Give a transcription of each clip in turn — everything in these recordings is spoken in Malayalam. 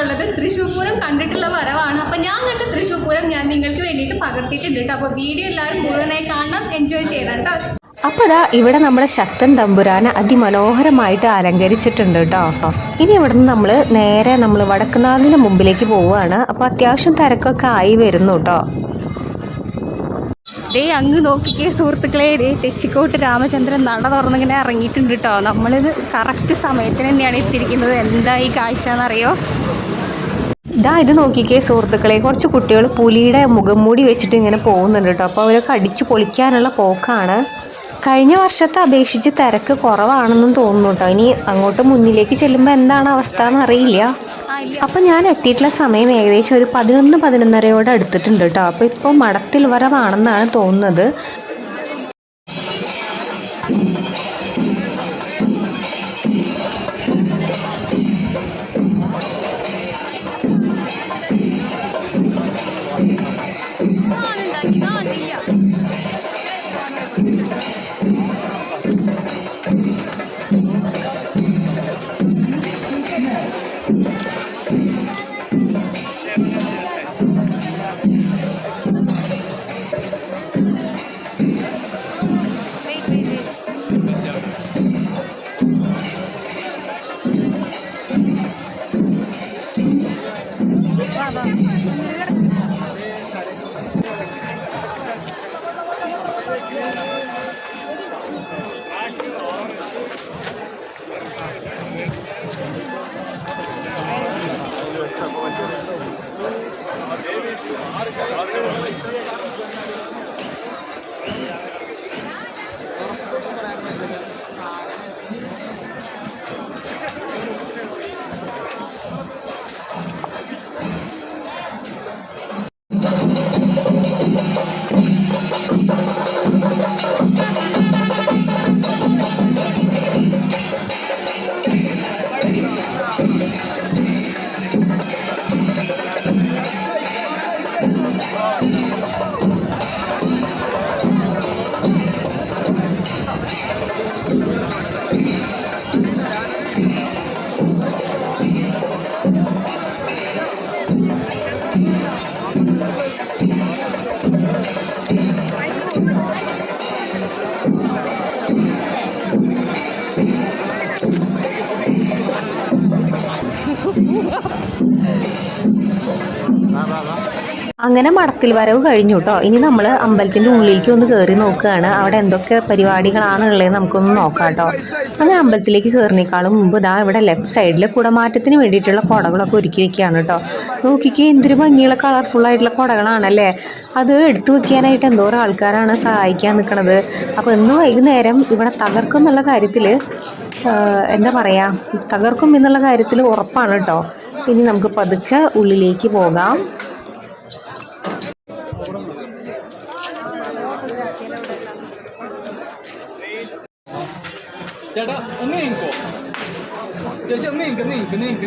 വന്നിട്ടുള്ളത് തൃശ്ശൂർ പൂരം കണ്ടിട്ടുള്ള വരവാണ്. അപ്പോൾ ഞാൻ കണ്ട തൃശ്ശൂർ പൂരം ഞാൻ നിങ്ങൾക്ക് വേണ്ടിയിട്ട് പകർത്തിയിട്ടുണ്ട് കേട്ടോ. അപ്പോൾ വീഡിയോ എല്ലാവരും മുഴുവനായി കാണണം. എൻജോയ് ചെയ്യണം കേട്ടോ. അപ്പോൾ ദാ ഇവിടെ നമ്മുടെ ശക്തൻ തമ്പുരാനെ അതിമനോഹരമായിട്ട് അലങ്കരിച്ചിട്ടുണ്ട് കേട്ടോ. ഇനി ഇവിടെ നിന്ന് നമ്മൾ നേരെ നമ്മൾ വടക്കുന്നാഥിന്റെ മുമ്പിലേക്ക് പോവുകയാണ്. അപ്പോൾ അത്യാവശ്യം തിരക്കൊക്കെ ആയി വരുന്നു കേട്ടോ. ദേ അങ്ങ് നോക്കിക്കേ സുഹൃത്തുക്കളെ. ദേ തെച്ചിക്കോട്ട് രാമചന്ദ്രൻ നട തുറന്നിങ്ങനെ ഇറങ്ങിയിട്ടുണ്ട് കേട്ടോ. നമ്മളിത് കറക്റ്റ് സമയത്തിന് തന്നെയാണ് എത്തിയിരിക്കുന്നത് എന്താ ഈ കാഴ്ച എന്നറിയോ? ഇതാ ഇത് നോക്കിക്കേ സുഹൃത്തുക്കളെ. കുറച്ച് കുട്ടികൾ പുലിയുടെ മുഖം മൂടി വെച്ചിട്ട് ഇങ്ങനെ പോകുന്നുണ്ട് കേട്ടോ. അപ്പോൾ അവരൊക്കെ അടിച്ചു പൊളിക്കാനുള്ള പോക്കാണ്. കഴിഞ്ഞ വർഷത്തെ അപേക്ഷിച്ച് തിരക്ക് കുറവാണെന്നും തോന്നുന്നു കേട്ടോ. ഇനി അങ്ങോട്ട് മുന്നിലേക്ക് ചെല്ലുമ്പോൾ എന്താണ് അവസ്ഥ എന്ന് അറിയില്ല ആ ഇല്ല അപ്പം ഞാൻ എത്തിയിട്ടുള്ള സമയം ഏകദേശം ഒരു പതിനൊന്ന് പതിനൊന്നരയോട് അടുത്തിട്ടുണ്ട് കേട്ടോ. അപ്പോൾ ഇപ്പോൾ മടത്തിൽ വരവാണെന്നാണ് തോന്നുന്നത്. Harika. Harika. അങ്ങനെ മടത്തിൽ വരവ് കഴിഞ്ഞു കേട്ടോ ഇനി നമ്മൾ അമ്പലത്തിന്റെ ഉള്ളിലേക്ക് ഒന്ന് കയറി നോക്കുകയാണ്. അവിടെ എന്തൊക്കെ പരിപാടികളാണ് ഉള്ളത് നമുക്കൊന്ന് നോക്കാം കേട്ടോ അങ്ങനെ അമ്പലത്തിലേക്ക് കയറിനേക്കാളും മുമ്പ് ഇതാ ഇവിടെ ലെഫ്റ്റ് സൈഡിൽ കുടമാറ്റത്തിന് വേണ്ടിയിട്ടുള്ള കുടകളൊക്കെ ഒരുക്കി വെക്കുകയാണ് കേട്ടോ നോക്കിക്കേ എന്തൊരു ഭംഗിയുള്ള കളർഫുൾ ആയിട്ടുള്ള കുടകളാണല്ലേ? അത് എടുത്തു വെക്കാനായിട്ട് എന്തോരം ആൾക്കാരാണ് സഹായിക്കാൻ നിൽക്കുന്നത് അപ്പോൾ ഇന്ന് വൈകുന്നേരം ഇവിടെ തകർക്കും എന്നുള്ള കാര്യത്തിൽ എന്താ പറയുക തകർക്കും എന്നുള്ള കാര്യത്തിൽ ഉറപ്പാണ് കേട്ടോ ഇനി നമുക്ക് പതുക്കെ ഉള്ളിലേക്ക് പോകാം. ചേച്ചി ഒന്ന് നീക്ക് നീക്ക്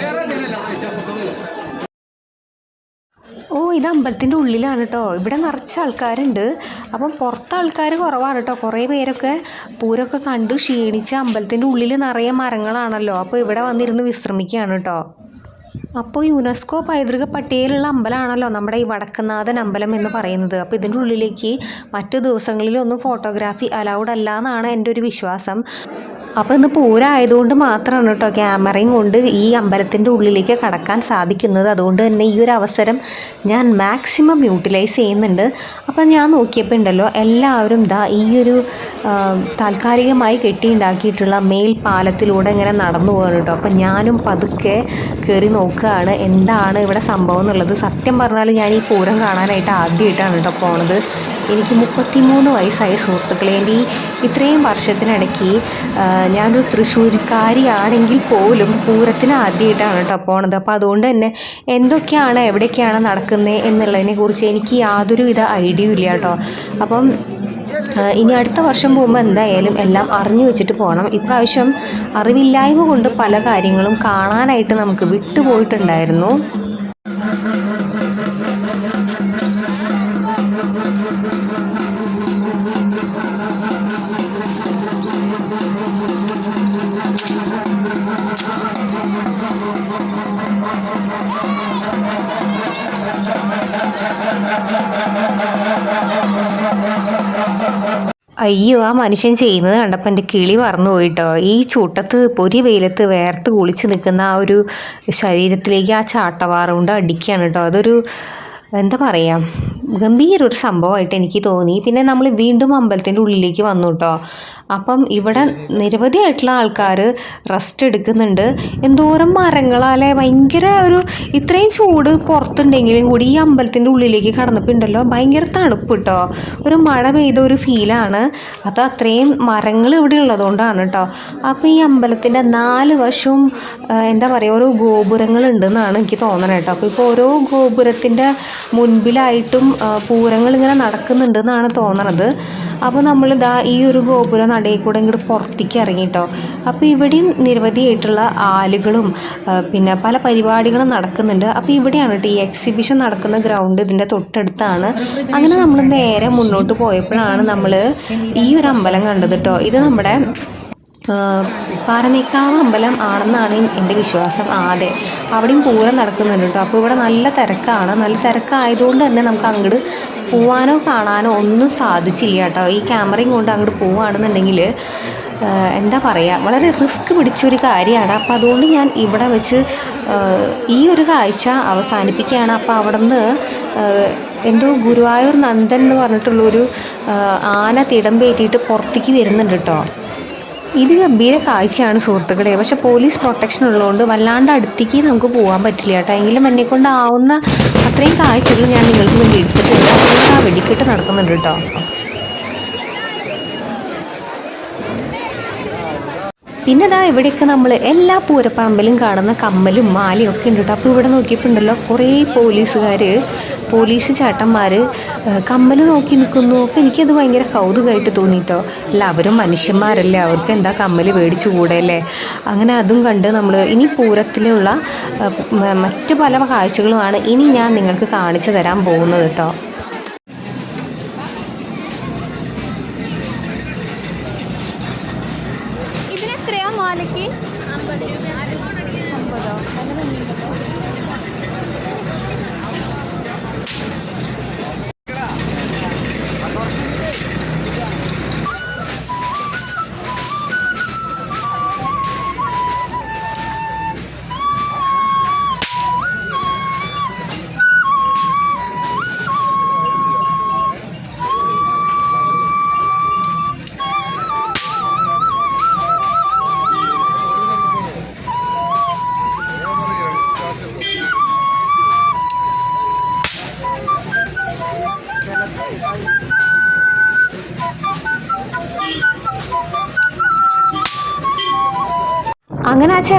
വേറെ എന്തെങ്കിലും ചേട്ടാ ഓ ഇത് അമ്പലത്തിന്റെ ഉള്ളിലാണ് കേട്ടോ ഇവിടെ നിറച്ച് ആൾക്കാരുണ്ട്. അപ്പം പുറത്ത് ആൾക്കാർ കുറവാണ് കേട്ടോ കുറേ പേരൊക്കെ പൂരൊക്കെ കണ്ടു ക്ഷീണിച്ച് അമ്പലത്തിന്റെ ഉള്ളിൽ നിറയെ മരങ്ങളാണല്ലോ. അപ്പോൾ ഇവിടെ വന്നിരുന്ന് വിശ്രമിക്കുകയാണ് കേട്ടോ അപ്പോൾ യുനെസ്കോ പൈതൃക പട്ടികയിലുള്ള അമ്പലമാണല്ലോ നമ്മുടെ ഈ വടക്കുന്നാഥൻ അമ്പലം എന്ന് പറയുന്നത്. അപ്പോൾ ഇതിന്റെ ഉള്ളിലേക്ക് മറ്റു ദിവസങ്ങളിലൊന്നും ഫോട്ടോഗ്രാഫി അലൗഡ് അല്ല എന്നാണ് എന്റെ ഒരു വിശ്വാസം. അപ്പോൾ ഇന്ന് പൂരമായതുകൊണ്ട് മാത്രമാണ് കേട്ടോ ക്യാമറയും കൊണ്ട് ഈ അമ്പലത്തിന്റെ ഉള്ളിലേക്ക് കടക്കാൻ സാധിക്കുന്നത്. അതുകൊണ്ട് തന്നെ ഈ ഒരു അവസരം ഞാൻ മാക്സിമം യൂട്ടിലൈസ് ചെയ്യുന്നുണ്ട്. അപ്പോൾ ഞാൻ നോക്കിയപ്പോൾ ഉണ്ടല്ലോ എല്ലാവരും ദാ ഈ ഒരു താൽക്കാലികമായി കെട്ടിയുണ്ടാക്കിയിട്ടുള്ള മേൽ പാലത്തിലൂടെ ഇങ്ങനെ നടന്നു പോകണം കേട്ടോ. അപ്പോൾ ഞാനും പതുക്കെ കയറി നോക്കുകയാണ് എന്താണ് ഇവിടെ സംഭവം എന്നുള്ളത്. സത്യം പറഞ്ഞാൽ ഞാൻ ഈ പൂരം കാണാനായിട്ട് ആദ്യമായിട്ടാണ് കേട്ടോ പോണത്. എനിക്ക് മുപ്പത്തിമൂന്ന് വയസ്സായ സുഹൃത്തുക്കളെ എന്റെ ഈ ഇത്രയും വർഷത്തിനിടയ്ക്ക് ഞാനൊരു തൃശ്ശൂർക്കാരിയാണെങ്കിൽ പോലും പൂരത്തിന് ആദ്യമായിട്ടാണ് കേട്ടോ പോണത്. അപ്പോൾ അതുകൊണ്ട് തന്നെ എന്തൊക്കെയാണ് എവിടെയൊക്കെയാണ് നടക്കുന്നത് എന്നുള്ളതിനെ കുറിച്ച് എനിക്ക് യാതൊരുവിധ ഐഡിയയും ഇല്ല കേട്ടോ. അപ്പം ഇനി അടുത്ത വർഷം പോകുമ്പോൾ എന്തായാലും എല്ലാം അറിഞ്ഞു വെച്ചിട്ട് പോകണം ഇപ്രാവശ്യം അറിവില്ലായ്മ കൊണ്ട് പല കാര്യങ്ങളും കാണാനായിട്ട് നമുക്ക് വിട്ടുപോയിട്ടുണ്ടായിരുന്നു. അയ്യോ ആ മനുഷ്യൻ ചെയ്യുന്നത് കണ്ടപ്പോൾ എന്റെ കിളി പറന്നു പോയിട്ടോ. ഈ ചൂട്ടത്ത് പൊരി വെയിലത്ത് വേർത്ത് കുളിച്ച് നിൽക്കുന്ന ആ ഒരു ശരീരത്തിലേക്ക് ആ ചാട്ടവാറുകൊണ്ട് അടിക്കുകയാണ് കേട്ടോ. അതൊരു എന്താ പറയുക ഗംഭീര ഒരു സംഭവമായിട്ട് എനിക്ക് തോന്നി. പിന്നെ നമ്മൾ വീണ്ടും അമ്പലത്തിന്റെ ഉള്ളിലേക്ക് വന്നു കേട്ടോ അപ്പം ഇവിടെ നിരവധിയായിട്ടുള്ള ആൾക്കാർ റെസ്റ്റ് എടുക്കുന്നുണ്ട്. എന്തോരം മരങ്ങളാലെ ഭയങ്കര ഒരു ഇത്രയും ചൂട് പുറത്തുണ്ടെങ്കിലും കൂടി ഈ അമ്പലത്തിന്റെ ഉള്ളിലേക്ക് കടന്നപ്പോൾ ഉണ്ടല്ലോ ഭയങ്കര തണുപ്പ് കേട്ടോ ഒരു മഴ പെയ്ത ഒരു ഫീലാണ് അത് അത്രയും മരങ്ങൾ ഇവിടെ ഉള്ളതുകൊണ്ടാണ് കേട്ടോ അപ്പോൾ ഈ അമ്പലത്തിന്റെ നാല് വശവും എന്താ പറയുക ഓരോ ഗോപുരങ്ങളുണ്ടെന്നാണ് എനിക്ക് തോന്നണേട്ടോ അപ്പോൾ ഇപ്പോൾ ഓരോ ഗോപുരത്തിന്റെ മുൻപിലായിട്ടും പൂരങ്ങൾ ഇങ്ങനെ നടക്കുന്നുണ്ട് എന്നാണ് തോന്നണത്. അപ്പോൾ നമ്മൾ ഇതാ ഈ ഒരു ഗോപുര നടയിൽ കൂടെ ഇങ്ങോട്ട് പുറത്തേക്ക് ഇറങ്ങിട്ടോ. അപ്പോൾ ഇവിടെയും നിരവധിയായിട്ടുള്ള ആലുകളും പിന്നെ പല പരിപാടികളും നടക്കുന്നുണ്ട്. അപ്പോൾ ഇവിടെയാണ് കേട്ടോ ഈ എക്സിബിഷൻ നടക്കുന്ന ഗ്രൗണ്ട് ഇതിന്റെ തൊട്ടടുത്താണ്. അങ്ങനെ നമ്മൾ നേരെ മുന്നോട്ട് പോയപ്പോഴാണ് നമ്മൾ ഈ ഒരു അമ്പലം കണ്ടത് കേട്ടോ ഇത് നമ്മുടെ പാറമേക്കാവ് അമ്പലം ആണെന്നാണ് എന്റെ വിശ്വാസം ആദ്യം അവിടെയും പൂരം നടക്കുന്നുണ്ട് കേട്ടോ. അപ്പോൾ ഇവിടെ നല്ല തിരക്കാണ്. നല്ല തിരക്കായതുകൊണ്ട് തന്നെ നമുക്ക് അങ്ങോട്ട് പോവാനോ കാണാനോ ഒന്നും സാധിച്ചില്ല കേട്ടോ. ഈ ക്യാമറയും കൊണ്ട് അങ്ങോട്ട് പോവുകയാണെന്നുണ്ടെങ്കിൽ എന്താ പറയുക വളരെ റിസ്ക് പിടിച്ചൊരു കാര്യമാണ്. അപ്പോൾ അതുകൊണ്ട് ഞാൻ ഇവിടെ വെച്ച് ഈ ഒരു കാഴ്ച അവസാനിപ്പിക്കുകയാണ്. അപ്പോൾ അവിടെ നിന്ന് എന്തോ ഗുരുവായൂർ നന്ദൻ എന്ന് പറഞ്ഞിട്ടുള്ളൊരു ആന തിടം പേറ്റിയിട്ട് പുറത്തേക്ക് വരുന്നുണ്ട് കേട്ടോ. ഇത് ഗംഭീര കാഴ്ചയാണ് സുഹൃത്തുക്കളെ. പക്ഷെ പോലീസ് പ്രൊട്ടക്ഷൻ ഉള്ളതുകൊണ്ട് വല്ലാണ്ട് അടുത്തേക്ക് നമുക്ക് പോകാൻ പറ്റില്ല കേട്ടോ. എങ്കിലും എന്നെ കൊണ്ടാവുന്ന അത്രയും കാഴ്ചകൾ ഞാൻ നിങ്ങൾക്ക് വേണ്ടി എടുത്തിട്ടുണ്ട്. ആ വെടിക്കെട്ട് നടക്കുന്നുണ്ട് കേട്ടോ. പിന്നെ ഇതാ ഇവിടെയൊക്കെ നമ്മൾ എല്ലാ പൂരപ്പറമ്പിലും കാണുന്ന കമ്മലും മാലയും ഒക്കെ ഉണ്ട് കേട്ടോ അപ്പോൾ ഇവിടെ നോക്കിയിട്ടുണ്ടല്ലോ കുറേ പോലീസുകാർ പോലീസ് ചാട്ടന്മാർ കമ്മൽ നോക്കി നിൽക്കുന്നു. അപ്പോൾ എനിക്കത് ഭയങ്കര കൗതുകമായിട്ട് തോന്നിയിട്ടോ അല്ല അവരും മനുഷ്യന്മാരല്ലേ? അവർക്ക് എന്താ കമ്മൽ മേടിച്ചു കൂടെയല്ലേ അങ്ങനെ അതും കണ്ട് നമ്മൾ ഇനി പൂരത്തിലുള്ള മറ്റ് പല കാഴ്ചകളുമാണ് ഇനി ഞാൻ നിങ്ങൾക്ക് കാണിച്ചു തരാൻ പോകുന്നത് കേട്ടോ.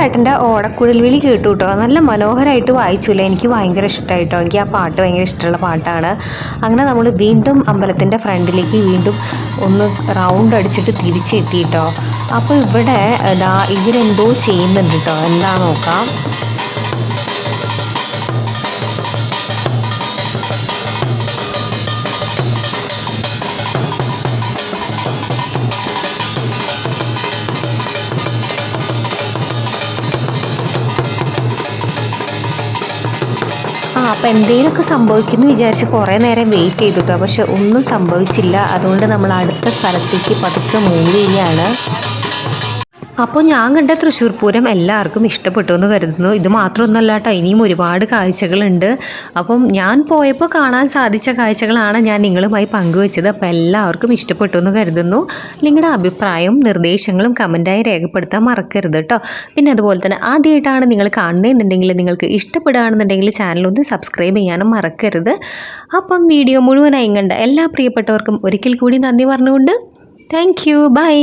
ചേട്ടന്റെ ഓടക്കുഴൽ വിളി കേട്ടു. കേട്ടോ നല്ല മനോഹരമായിട്ട് വായിച്ചില്ല? എനിക്ക് ഭയങ്കര ഇഷ്ടമായിട്ടോ എനിക്ക് ആ പാട്ട് ഭയങ്കര ഇഷ്ടമുള്ള പാട്ടാണ്. അങ്ങനെ നമ്മൾ വീണ്ടും അമ്പലത്തിന്റെ ഫ്രണ്ടിലേക്ക് വീണ്ടും ഒന്ന് റൗണ്ട് അടിച്ചിട്ട് തിരിച്ചെത്തി കേട്ടോ അപ്പോൾ ഇവിടെ ഇതാ ഇവരെന്തോ ചെയ്യുന്നുണ്ട് കേട്ടോ. എന്താ നോക്കാം. ആ അപ്പം എന്തെങ്കിലുമൊക്കെ സംഭവിക്കുന്നു വിചാരിച്ച് കുറേ നേരം വെയിറ്റ് ചെയ്തു കേട്ടോ പക്ഷെ ഒന്നും സംഭവിച്ചില്ല. അതുകൊണ്ട് നമ്മൾ അടുത്ത സ്ഥലത്തേക്ക് പതുക്കെ മൂവ് ചെയ്യുകയാണ് അപ്പോൾ ഞാൻ കണ്ട തൃശ്ശൂർ പൂരം എല്ലാവർക്കും ഇഷ്ടപ്പെട്ടു എന്ന് കരുതുന്നു. ഇത് മാത്രമൊന്നുമല്ല കേട്ടോ ഇനിയും ഒരുപാട് കാഴ്ചകളുണ്ട്. അപ്പം ഞാൻ പോയപ്പോൾ കാണാൻ സാധിച്ച കാഴ്ചകളാണ് ഞാൻ നിങ്ങളുമായി പങ്കുവെച്ചത്. അപ്പോൾ എല്ലാവർക്കും ഇഷ്ടപ്പെട്ടു എന്ന് കരുതുന്നു. നിങ്ങളുടെ അഭിപ്രായവും നിർദ്ദേശങ്ങളും കമന്റായി രേഖപ്പെടുത്താൻ മറക്കരുത് കേട്ടോ. പിന്നെ അതുപോലെ തന്നെ ആദ്യമായിട്ടാണ് നിങ്ങൾ കാണുന്നതെന്നുണ്ടെങ്കിൽ നിങ്ങൾക്ക് ഇഷ്ടപ്പെടുകയാണെന്നുണ്ടെങ്കിൽ ചാനലൊന്ന് സബ്സ്ക്രൈബ് ചെയ്യാനും മറക്കരുത്. അപ്പം വീഡിയോ മുഴുവനായി കണ്ട എല്ലാ പ്രിയപ്പെട്ടവർക്കും ഒരിക്കൽ കൂടി നന്ദി പറഞ്ഞുകൊണ്ട് താങ്ക് യു ബൈ